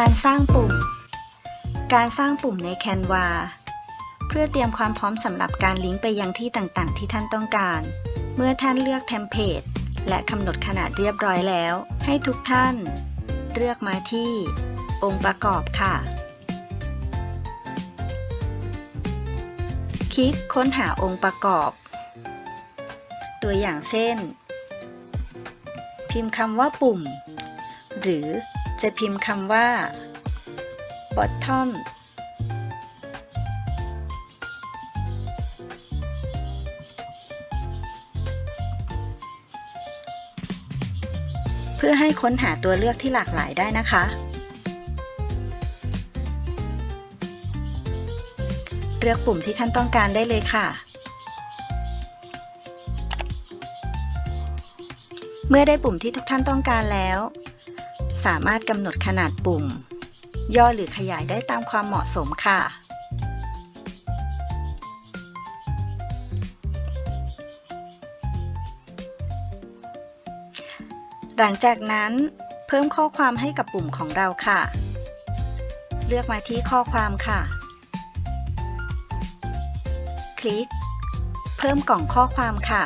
การสร้างปุ่ม การสร้างปุ่มใน Canva เพื่อเตรียมความพร้อมสำหรับการลิงก์ไปยังที่ต่างๆ ที่ท่านต้องการ เมื่อท่านเลือกเทมเพลตและกำหนดขนาดเรียบร้อยแล้ว ให้ทุกท่าน เลือกมาที่ องค์ประกอบค่ะ คลิกค้นหาองค์ประกอบ ตัวอย่างเช่น พิมพ์คำว่าปุ่ม หรือ จะพิมพ์คำว่า bottom เพื่อให้ค้นหาตัวเลือกที่หลากหลายได้นะคะ เลือกปุ่มที่ท่านต้องการได้เลยค่ะเมื่อได้ปุ่มที่ทุกท่านต้องการแล้ว สามารถกำหนดขนาดปุ่ม ย่อหรือขยายได้ตามความเหมาะสมค่ะ หลังจากนั้นเพิ่มข้อความให้กับปุ่มของเราค่ะ เลือกมาที่ข้อความค่ะ คลิก เพิ่มกล่องข้อความค่ะ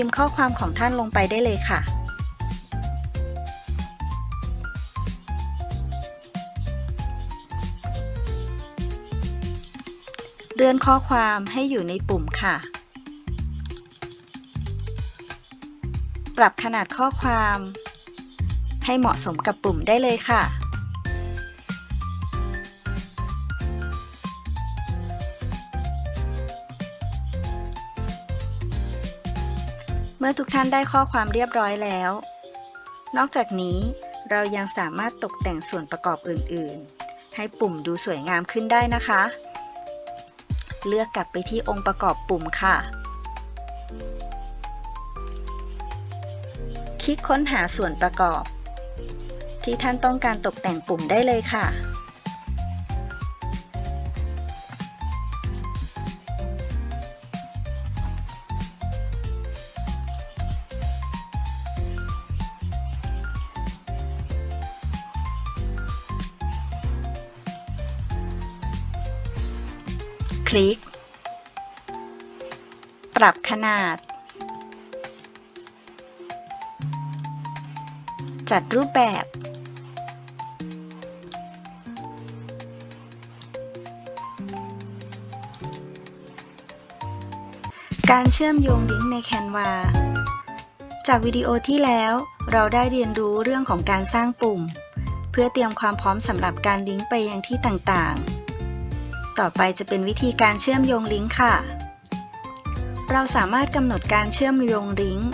พิมพ์ข้อความของท่านลงไปได้เลยค่ะ เลื่อนข้อความให้อยู่ในปุ่มค่ะ ปรับขนาดข้อความ ให้เหมาะสมกับปุ่มได้เลยค่ะ เมื่อทุกท่านได้ข้อความเรียบร้อยแล้ว นอกจากนี้เรายังสามารถตกแต่งส่วนประกอบอื่น ๆ ให้ปุ่มดูสวยงามขึ้นได้นะคะ เลือกกลับไปที่องค์ประกอบปุ่มค่ะ คลิกค้นหาส่วนประกอบ ที่ท่านต้องการตกแต่งปุ่มได้เลยค่ะ คลิก ปรับขนาด จัดรูปแบบ การเชื่อมโยงลิงก์ใน Canva จากวิดีโอที่แล้วเราได้เรียนรู้เรื่องของการสร้างปุ่ม เพื่อเตรียมความพร้อมสำหรับการลิงก์ไปยังที่ต่างๆ ต่อไปจะเป็นวิธีการเชื่อมโยงลิงก์ค่ะ เราสามารถกำหนดการเชื่อมโยงลิงก์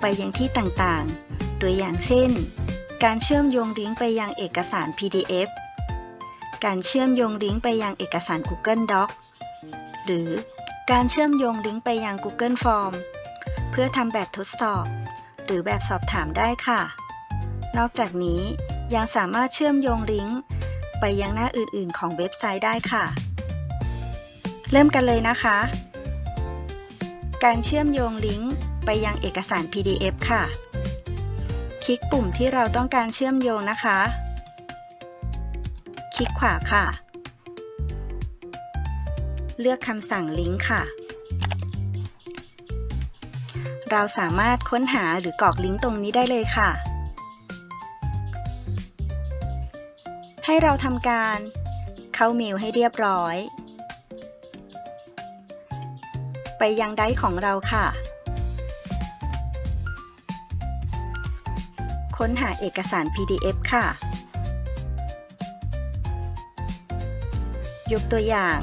ไปยังที่ต่างๆ ตัวอย่างเช่น การเชื่อมโยงลิงก์ไปยังเอกสาร PDF การเชื่อมโยงลิงก์ไปยังเอกสาร Google Doc หรือการเชื่อมโยงลิงก์ไปยัง Google Form เพื่อทำแบบทดสอบ หรือแบบสอบถามได้ค่ะ นอกจากนี้ยังสามารถเชื่อมโยงลิงก์ไปยังหน้าอื่นๆ ของเว็บไซต์ได้ค่ะ เริ่มกันเลยนะคะ การเชื่อมโยงลิงก์ไปยังเอกสาร PDF ค่ะ คลิกปุ่มที่เราต้องการเชื่อมโยงนะคะ คลิกขวาค่ะ เลือกคำสั่งลิงก์ค่ะ เราสามารถค้นหาหรือกรอกลิงก์ตรงนี้ได้เลยค่ะ ให้เราทำการเข้าเมลให้เรียบร้อย ยังไดของเราค่ะ ค้นหาเอกสาร PDF ค่ะ ยกตัวอย่าง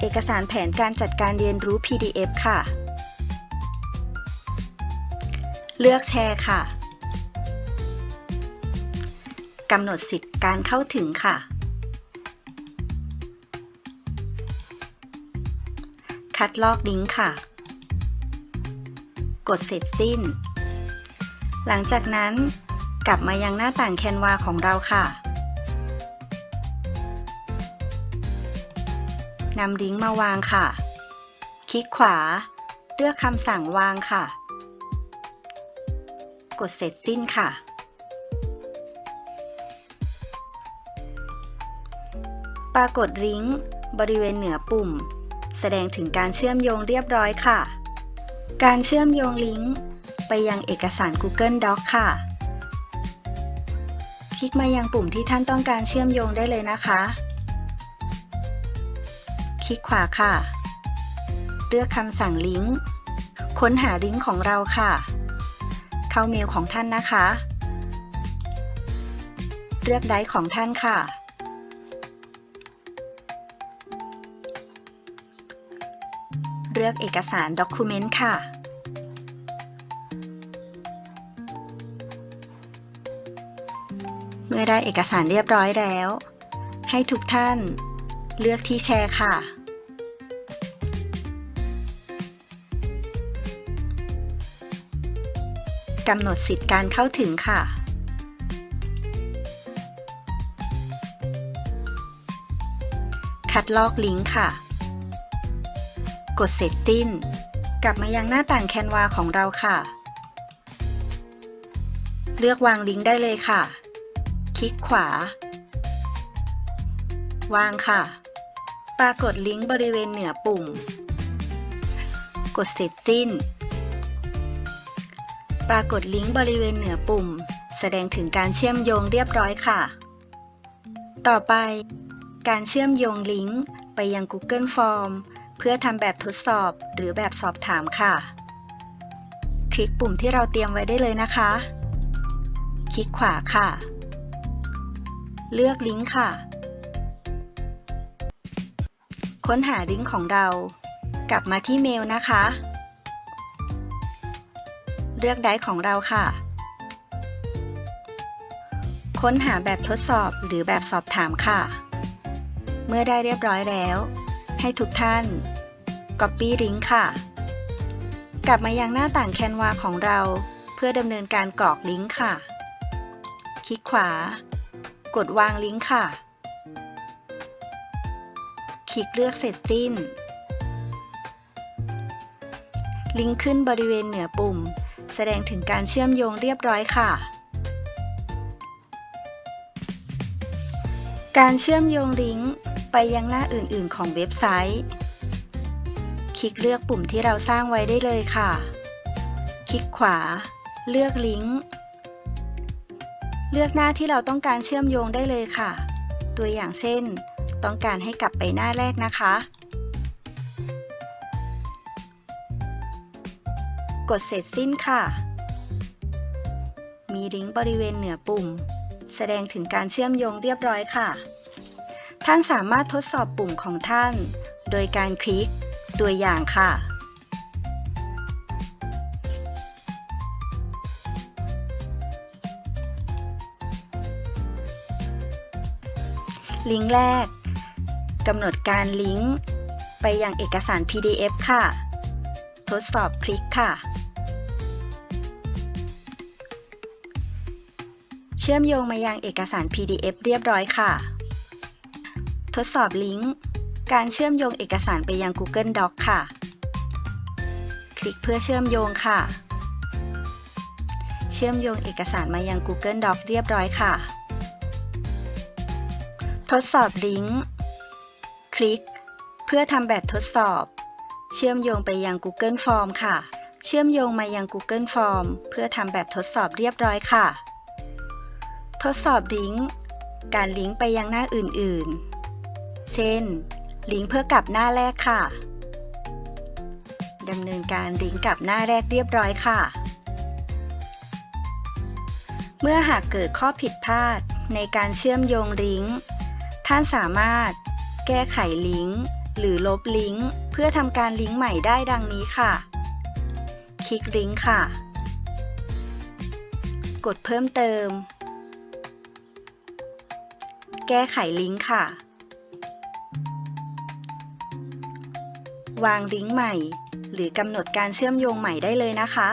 เอกสารแผนการจัดการเรียนรู้ PDF ค่ะ เลือกแชร์ค่ะกำหนดสิทธิ์การเข้าถึงค่ะ คัดลอกลิงก์ค่ะ กดเสร็จสิ้น หลังจากนั้นกลับมายังหน้าต่างแคนวาของเราค่ะนำลิงก์มาวางค่ะ คลิกขวา เลือกคำสั่งวางค่ะ กดเสร็จสิ้นค่ะ ปรากฏลิงก์บริเวณเหนือปุ่ม แสดงถึงการเชื่อมโยงเรียบร้อยค่ะ การเชื่อมโยงลิงก์ไปยังเอกสาร Google Docs ค่ะ คลิกมายังปุ่มที่ท่านต้องการเชื่อมโยงได้เลยนะคะ คลิกขวาค่ะ เลือกคำสั่งลิงก์ ค้นหาลิงก์ของเราค่ะ เข้าเมลของท่านนะคะ เลือกไดร์ของท่านค่ะ ลือกเอกสาร Document ค่ะ เมื่อได้เอกสารเรียบร้อยแล้ว ให้ทุกท่านเลือกที่แชร์ค่ะ กำหนดสิทธิ์การเข้าถึงค่ะคัดลอกลิงก์ค่ะ กดเสร็จสิ้น กลับมายังหน้าต่างแคนวาของเราค่ะ เลือกวางลิงก์ได้เลยค่ะ คลิกขวา วางค่ะ ปรากฏลิงก์บริเวณเหนือปุ่ม กดเสร็จสิ้น ปรากฏลิงก์บริเวณเหนือปุ่ม แสดงถึงการเชื่อมโยงเรียบร้อยค่ะ ต่อไป การเชื่อมโยงลิงก์ไปยัง Google Form เพื่อทำแบบทดสอบหรือแบบสอบถามค่ะ คลิกปุ่มที่เราเตรียมไว้ได้เลยนะคะ คลิกขวาค่ะ เลือกลิงก์ค่ะ ค้นหาลิงก์ของเรา กลับมาที่เมลนะคะ เลือกไดร์ของเราค่ะ ค้นหาแบบทดสอบหรือแบบสอบถามค่ะ เมื่อได้เรียบร้อยแล้ว ให้ทุกท่าน Copy ลิงก์ค่ะ กลับมายังหน้าต่างแคนวาของเราเพื่อดำเนินการกรอกลิงก์ค่ะ คลิกขวา กดวางลิงก์ค่ะ คลิกเลือกเสร็จสิ้น ลิงก์ขึ้นบริเวณเหนือปุ่ม แสดงถึงการเชื่อมโยงเรียบร้อยค่ะ การเชื่อมโยงลิงก์ ไปยังหน้าอื่นๆ ของเว็บไซต์ คลิกเลือกปุ่มที่เราสร้างไว้ได้เลยค่ะ คลิกขวา เลือกลิงก์ เลือกหน้าที่เราต้องการเชื่อมโยงได้เลยค่ะ ตัวอย่างเช่น ต้องการให้กลับไปหน้าแรกนะคะ กดเสร็จสิ้นค่ะ มีลิงก์บริเวณเหนือปุ่ม แสดงถึงการเชื่อมโยงเรียบร้อยค่ะ ท่านสามารถทดสอบปุ่มของท่าน โดยการคลิกตัวอย่างค่ะ ลิงก์แรกกำหนดการลิงก์ไปยังเอกสาร PDF ค่ะ ทดสอบคลิกค่ะ เชื่อมโยงมายังเอกสาร PDF เรียบร้อยค่ะ ทดสอบลิงก์ การเชื่อมโยงเอกสารไปยัง Google Doc ค่ะ คลิกเพื่อเชื่อมโยงค่ะ เชื่อมโยงเอกสารมายัง Google Doc เรียบร้อยค่ะ ทดสอบลิงก์ คลิก เพื่อทำแบบทดสอบ เชื่อมโยงไปยัง Google Form ค่ะ เชื่อมโยงมายัง Google Form เพื่อทำแบบทดสอบเรียบร้อยค่ะ ทดสอบลิงก์การลิงก์ไปยังหน้าอื่น ๆ เช่น ลิงก์เพื่อกลับหน้าแรกค่ะดำเนินการลิงก์กลับหน้าแรกเรียบร้อยค่ะ เมื่อหากเกิดข้อผิดพลาดในการเชื่อมโยงลิงก์ ท่านสามารถ แก้ไขลิงก์ หรือลบลิงก์ เพื่อทำการลิงก์ใหม่ได้ดังนี้ค่ะ คลิกลิงก์ค่ะ กดเพิ่มเติม แก้ไขลิงก์ค่ะ วางลิงก์ใหม่ หรือกำหนดการเชื่อมโยงใหม่ได้เลยนะคะ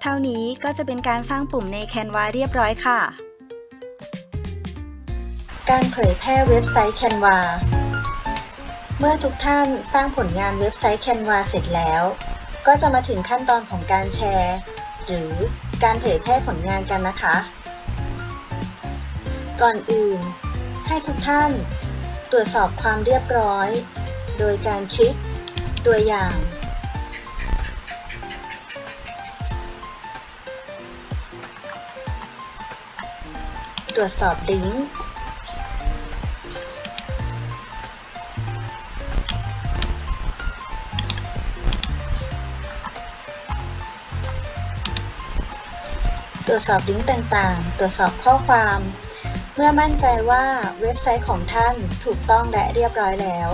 เท่านี้ก็จะเป็นการสร้างปุ่มใน Canva เรียบร้อยค่ะ การเผยแพร่เว็บไซต์ Canva เมื่อทุกท่านสร้างผลงานเว็บไซต์ Canva เสร็จแล้ว ก็จะมาถึงขั้นตอนของการแชร์ หรือการเผยแพร่ผลงานกันนะคะ ก่อนอื่น ให้ทุกท่าน รวจสอบความเรียบร้อย โดยการคลิก ตัวอย่าง ตรวจสอบลิงก์ตรวจสอบลิงก์ต่างๆ ตรวจสอบข้อความ เมื่อมั่นใจว่าเว็บไซต์ของท่านถูกต้องและเรียบร้อยแล้ว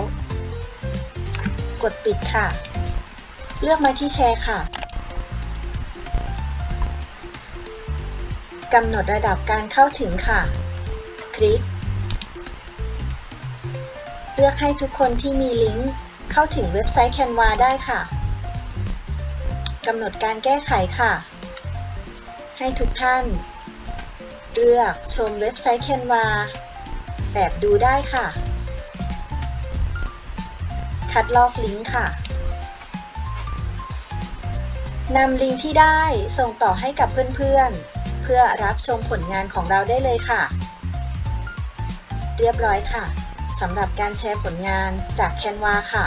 กดปิดค่ะ เลือกมาที่แชร์ค่ะกำหนดระดับการเข้าถึงค่ะ คลิก เลือกให้ทุกคนที่มีลิงก์เข้าถึงเว็บไซต์ Canva ได้ค่ะกำหนดการแก้ไขค่ะ ให้ทุกท่าน เลือกชมเว็บไซต์ Canva แบบดูได้ค่ะ คัดลอกลิงก์ค่ะนำลิงก์ที่ได้ส่งต่อให้กับเพื่อนๆ เพื่อรับชมผลงานของเราได้เลยค่ะ เรียบร้อยค่ะสำหรับการแชร์ผลงานจาก Canva ค่ะ